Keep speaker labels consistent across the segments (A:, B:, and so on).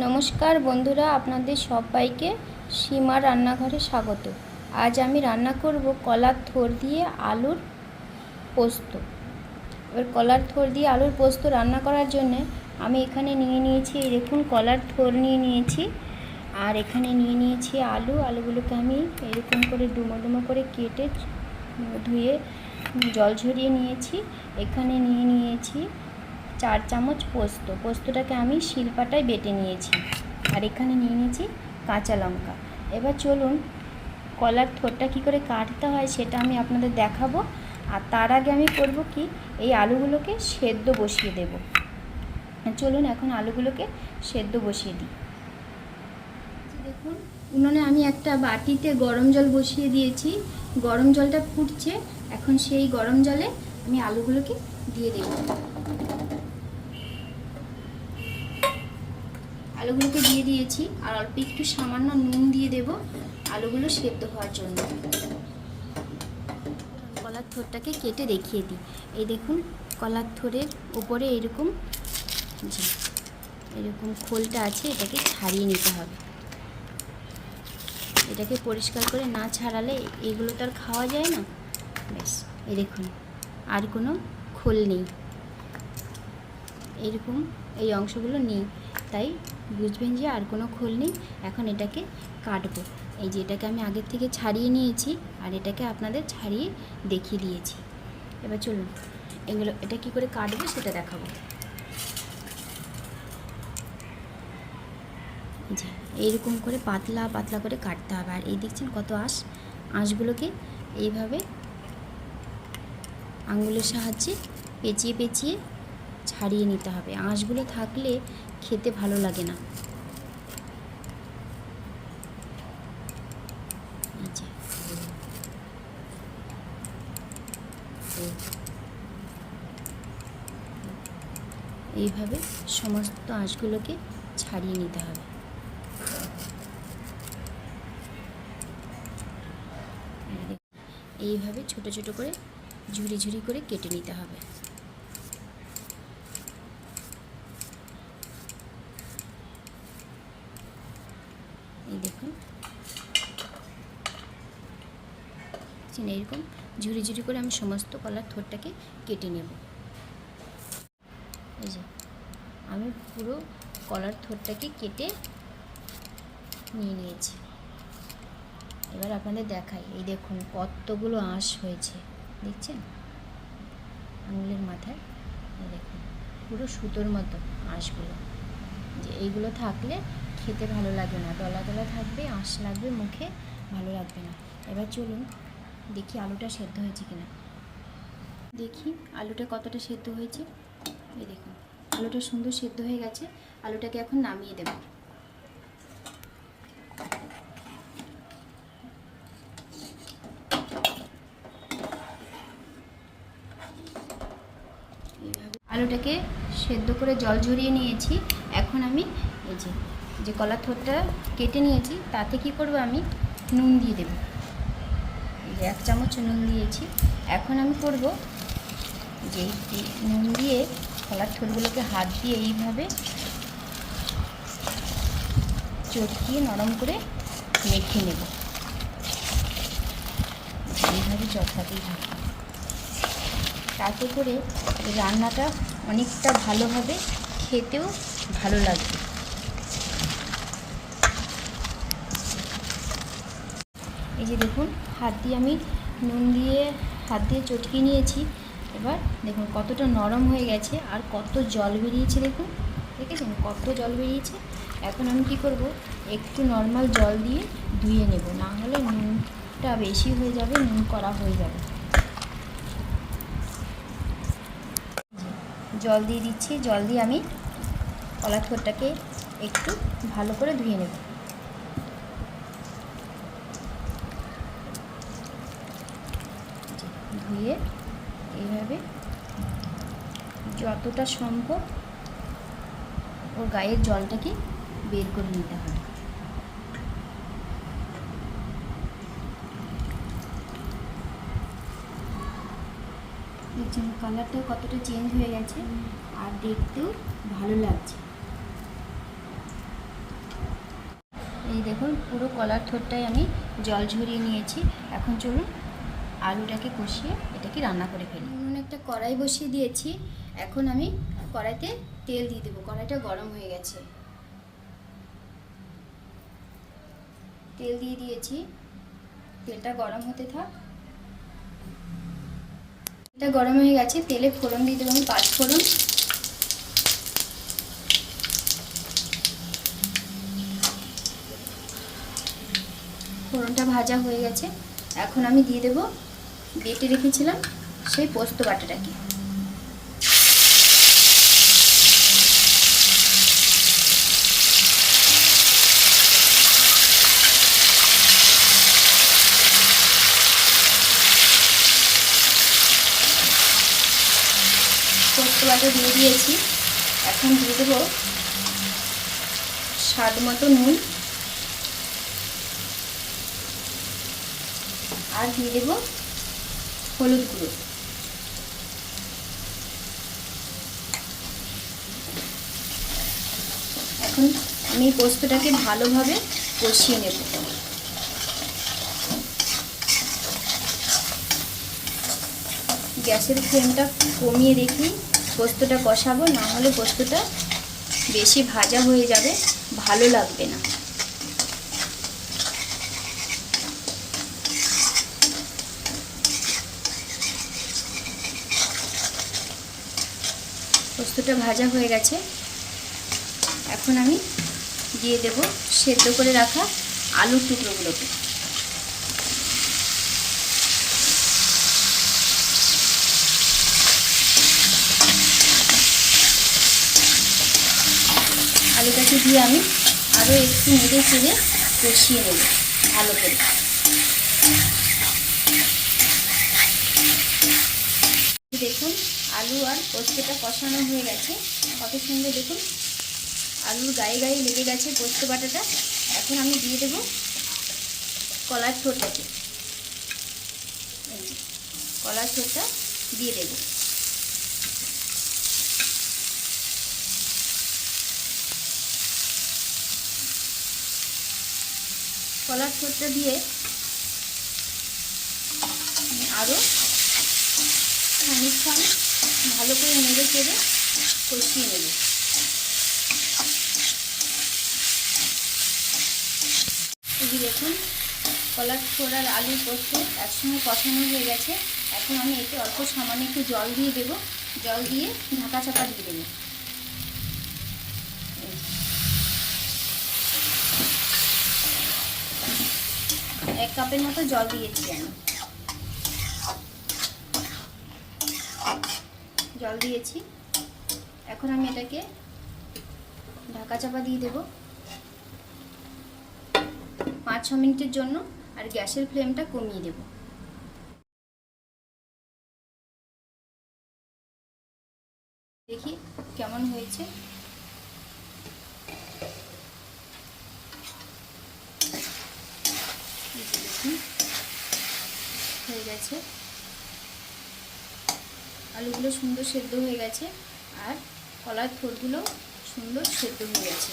A: নমস্কার বন্ধুরা, আপনাদের সবাইকে সীমা রান্নাঘরে স্বাগত। আজ আমি রান্না করব কলার থোর দিয়ে আলুর পোস্ত। এবার কলার থোর দিয়ে আলুর পোস্ত রান্না করার জন্যে আমি এখানে নিয়ে নিয়েছি দেখুন কলার থোর নিয়ে নিয়েছি। আর এখানে নিয়ে নিয়েছি আলু, আলুগুলোকে আমি এরকম করে ডুমো ডুমো করে কেটে ধুয়ে জল ঝরিয়ে নিয়েছি। এখানে নিয়ে নিয়েছি চার চামচ পোস্ত। পোস্তটাকে আমি শিলপাটায় বেটে নিয়েছি। আর এখানে নিয়ে নিয়েছি কাঁচা লঙ্কা। এবার চলুন, কলার থোরটা কী করে কাটতে হয় সেটা আমি আপনাদের দেখাবো। আর তার আগে আমি করব কি, এই আলুগুলোকে সেদ্ধ বসিয়ে দেব। চলুন এখন আলুগুলোকে সেদ্ধ বসিয়ে দিই। দেখুন, উনুনে আমি একটা বাটিতে গরম জল বসিয়ে দিয়েছি। গরম জলটা ফুটছে। এখন সেই গরম জলে আমি আলুগুলোকে দিয়ে দেব। আলুগুলোকে দিয়ে দিয়েছি। আর অল্প একটু সামান্য নুন দিয়ে দেব আলুগুলো সেদ্ধ হওয়ার জন্য। কলার থোরটাকে কেটে দেখিয়ে দিই। এই দেখুন, কলার থোরের উপরে এরকম এরকম খোলটা আছে, এটাকে ছাড়িয়ে নিতে হবে। এটাকে পরিষ্কার করে না ছাড়ালে এগুলো তো আর খাওয়া যায় না। ব্যাস, এই দেখুন, আর কোনো খোল নেই। এরকম এই অংশগুলো নেই, তাই বুঝবেন যে আর কোনো খোল নেই, এখন এটাকে কাটবো। এই যে এটাকে আমি আগের থেকে ছাড়িয়ে নিয়েছি আর এটাকে আপনাদের ছাড়িয়ে দেখিয়ে দিয়েছি। এবার চলুন, এগুলো, এটা কি করে কাটবো সেটা দেখাবো। যে, এইরকম করে পাতলা পাতলা করে কাটতে হবে। আর এই দেখছেন কত আঁশ? আঁশগুলোকে এইভাবে আঙুলের সাহায্যে পেঁচিয়ে পেঁচিয়ে ছাড়িয়ে নিতে হবে। আঁশগুলো থাকলে খেতে ভালো লাগে না। এইভাবে সমস্ত আঁশগুলোকে ছাড়িয়ে নিতে হবে। এইভাবে ছোট ছোট করে ঝুড়ি ঝুড়ি করে কেটে নিতে হবে এই দেখুন দেখছেন এইরকম ঝুড়ি ঝুড়ি করে আমি সমস্ত কলার থোরটাকে কেটে নেব। এই যে, আমি পুরো কলার থোরটাকে কেটে নিয়ে নিয়েছি। এবার আপনাদের দেখাই, এই দেখুন কতগুলো আঁশ হয়েছে, দেখছেন? আঙুলের মাথায় দেখুন, পুরো সুতোর মতো আঁশগুলো। যে এইগুলো থাকলে খেতে ভালো লাগবে না দলা দলা থাকবে, আঁশ লাগবে, মুখে ভালো লাগবে না। এবার চলুন দেখি আলুটা সেদ্ধ হয়েছে কিনা। দেখি আলুটা কতটা সেদ্ধ হয়েছে। এই দেখুন, আলুটা সুন্দর সেদ্ধ হয়ে গেছে, আলুটাকে এখন নামিয়ে দেবো। আলুটাকে সেদ্ধ করে জল ঝরিয়ে নিয়েছি। এখন আমি এই যে যে কলার থোরটা কেটে নিয়েছি, তাতে কি করব আমি? নুন দিয়ে দেব। এক চামচ নুন দিয়েছি। এখন আমি করব যে নুন দিয়ে কলার থোরগুলোকে হাত দিয়ে এইভাবে চটকিয়ে নরম করে মেখে নেব। এইভাবে চটকাতেই থাকবে তাতে করে রান্নাটা অনেকটা ভালো হবে, খেতেও ভালো লাগবে। এই যে দেখুন, হাত দিয়ে আমি নুন দিয়ে, হাত দিয়ে চটকে নিয়েছি। এবার দেখুন কতটা নরম হয়ে গেছে আর কত জল বেরিয়েছে দেখুন। দেখেছেন? কত জল বেরিয়েছে। এখন আমি কি করব? একটু নর্মাল জল দিয়ে ধুয়ে নেব। না হলে নুনটা বেশি হয়ে যাবে, নুন করা হয়ে যাবে। জল দিয়ে দিচ্ছি। জল দিয়ে আমি কলার থোরটাকে একটু ভালো করে ধুয়ে নেব। ধুয়ে এইভাবে যতটা সম্ভব ওর গায়ের জলটাকে বের করে নিতে হবে দেখছেন কালারটাও কতটা চেঞ্জ হয়ে গেছে আর দেখতেও ভালো লাগছে। এই দেখুন পুরো কলার থোরটাই আমি জল ঝরিয়ে নিয়েছি। এখন চলুন আলুটাকে কষিয়ে এটাকে রান্না করে ফেলি। এমন একটা কড়াই বসিয়ে দিয়েছি, এখন আমি কড়াইতে তেল দিয়ে দেবো, কড়াইটা গরম হয়ে গেছে। তেল দিয়ে দিয়েছি, তেলটা গরম হতে থাক। তেলটা গরম হয়ে গেছে, তেলে ফোড়ন দিয়ে দেবো আমি পাঁচ ফোড়ন। ফোড়নটা ভাজা হয়ে গেছে, এখন আমি দিয়ে দেব বেটে রেখেছিলাম, সেই পোস্ত বাটাটাকে। পোস্ত বাটা দিয়ে দিয়েছি। এখন দিয়ে দেবো স্বাদ মতো নুন। আর দিয়ে দেবো হলুদ গুঁড়ো। এখন আমি পোস্তটাকে ভালোভাবে কষিয়ে নেব। গ্যাসের ফ্লেমটা কমিয়ে রেখে পোস্তটা কষাবো, না হলে পোস্তটা বেশি ভাজা হয়ে যাবে, ভালো লাগবে না। পোস্তটা ভাজা হয়ে গেছে। এখন আমি দিয়ে দেব সেদ্ধ করে রাখা আলুর টুকরোগুলোকে। আলুটাকে দিয়ে আমি আরও একটু নেড়ে চেড়ে কষিয়ে নেব ভালো করে দেখুন আলু আর পোস্তটা কষানো হয়ে গেছে। কত সুন্দর দেখুন, আলুর গায়ে গায়ে লেগে গেছে পোস্ত বাটাটা। এখন আমি দিয়ে দেব কলার ঠোঁটটাকে। কলার ঠোঁটটা দিয়ে দেব। কলার ঠোঁটটা দিয়ে আরও খানিকক্ষণ ভালো করে নেড়ে চেড়ে কষিয়ে নেব। এই দেখুন কলা ছোড় আর আলু পোস্ত একসঙ্গে কষানো হয়ে গেছে। এখন আমি এতে অল্প সামান্য একটু জল দিয়ে দেব। জল দিয়ে ঢাকা চাপা দিয়ে দেবো। এক কাপের মতো জল দিয়েছি আমি। জল দিয়েছি। এখন আমি এটাকে ঢাকা চাপা দিয়ে দেব। পাঁচ ছ মিনিটের জন্য আর গ্যাসের ফ্লেমটা কমিয়ে দেব। দেখি কেমন হয়েছে। হয়ে গেছে। আলুগুলো সুন্দর সেদ্ধ হয়ে গেছে আর কলার থোরগুলো সুন্দর সেদ্ধ হয়ে গেছে।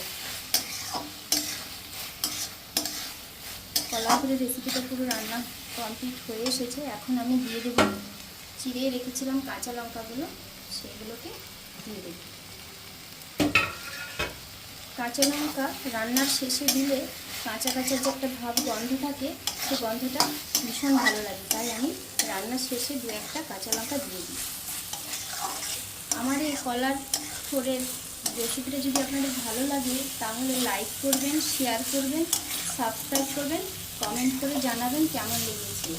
A: কলা করে রেসিপিটা পুরো রান্না কমপ্লিট হয়ে এসেছে। এখন আমি দিয়ে দেবো চিড়ে, রেখেছিলাম কাঁচা লঙ্কাগুলো, সেগুলোকে দিয়ে দেব। কাঁচা লঙ্কা রান্নার শেষে দিলে কাঁচা কাঁচা যে একটা ভাব, গন্ধ থাকে সেই গন্ধটা ভীষণ ভালো লাগে। তাই আমি রান্নার শেষে দু একটা কাঁচা লঙ্কা দিয়ে দিই। আমার এই কলার ফোরের রেসিপিটা যদি আপনাদের ভালো লাগে, তাহলে লাইক করবেন শেয়ার করবেন সাবস্ক্রাইব করবেন কমেন্ট করে জানাবেন কেমন লেগেছে।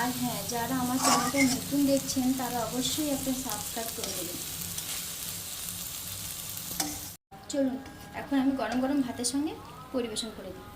A: আর হ্যাঁ যারা আমার চ্যানেলটা নতুন দেখছেন, তারা অবশ্যই একটা সাবস্ক্রাইব করে দেবেন। চলুন, এখন আমি গরম গরম ভাতের সঙ্গে পরিবেশন করে দিই